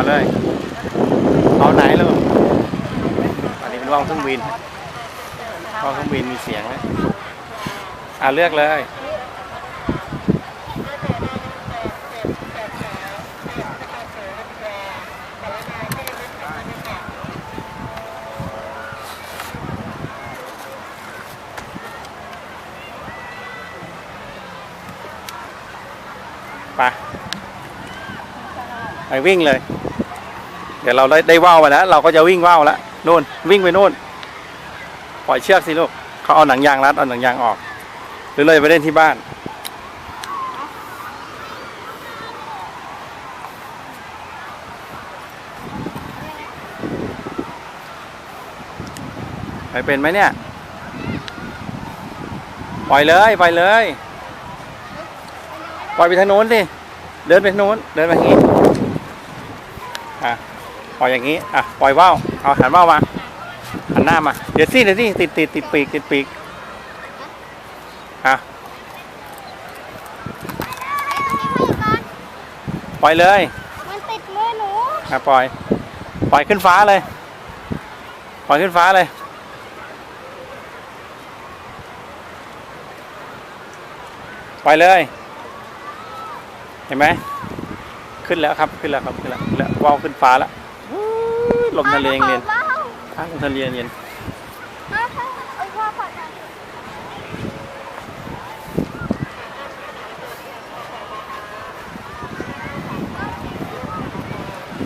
เอาเลย เอาไหนลูกอันนี้เป็นว่าวเครื่องบินว่าวเครื่องบินมีเสียงนะอ่าเลือกเลยไปไปวิ่งเลย เดี๋ยวเราได้ได้ว่าวไปแล้ว เราก็จะวิ่งว่าวแล้วนู่นวิ่งไปนู่นปล่อยเชือกสิลูกเขาเอาหนังยางรัดเอาหนังยางออก หรือเลยไปเล่นที่บ้าน ไปเป็นไหมเนี่ย ปล่อยเลยปล่อยเลย ปล่อยไปทางโน้นสิเดินไปทางโน้นเดินไปทางนี้อะ ปล่อยอย่างนี้ อะ ปล่อยว่าวเอาหันว่าวมา หันหน้ามา เดี๋ยวสิเดี๋ยวสิติดติดติดปีกติดปีก อะ ปล่อยเลย มันติดมือหนู อะ ปล่อย ปล่อยขึ้นฟ้าเลย ปล่อยขึ้นฟ้าเลย ปล่อยเลย เห็นไหม ขึ้นแล้วครับ ขึ้นแล้วครับ ขึ้นแล้วขึ้นแล้วว่าวขึ้นฟ้าแล้วอู้ย ลมทะเลเย็นว้าวอะลมทะเลเย็นว้าวเอ้ยว้าวขอจัง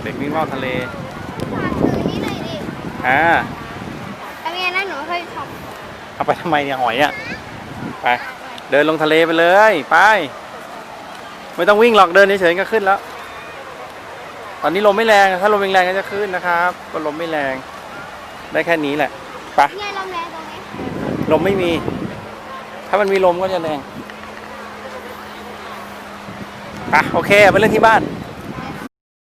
เด็กวิ่งว่าวทะเลฝากซื้อนี่หน่อยดิอ่าเอาไงนะหนูเคยขับเอาไปทำไมเนี่ยหอยอะ ไป เดินลงทะเลไปเลย ไป ไม่ต้องวิ่งหรอกเดินเฉยๆก็ขึ้นแล้ว ตอนนี้ลมไม่แรง ถ้าลมแรงๆก็จะขึ้นนะครับก็ลมไม่แรง ได้แค่นี้แหละไปเนี่ยลมแรงตรงนี้ลมไม่มี ถ้ามันมีลมก็จะแรงไปโอเค ไปเล่นที่บ้านไ